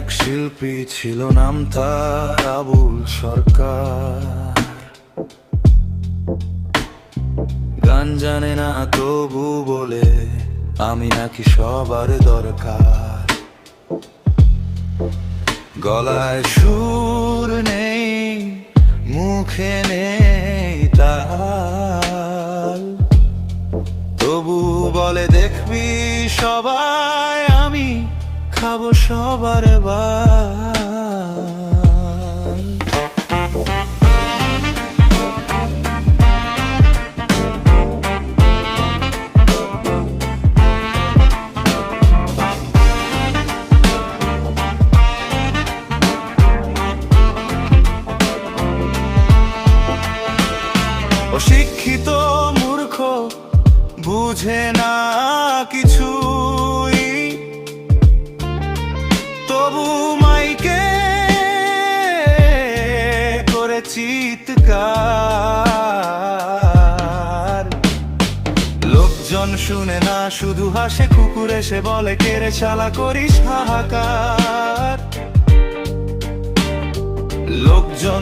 এক শিল্পী ছিল নাম তার আবুল সরকার। গান জানে না তবু বলে, আমি নাকি সবার দরকার। গলায় সুর নেই, মুখে নেই তাল। তবু বলে, দেখবি সবাই খাব সবার বার অশিক্ষিত মূর্খ বুঝে না কিছুই চিৎকার লোকজন শুনে না শুধু হাসে কুকুর এসে বলে কেড়ে চালা করিস হাহাকার? লোকজন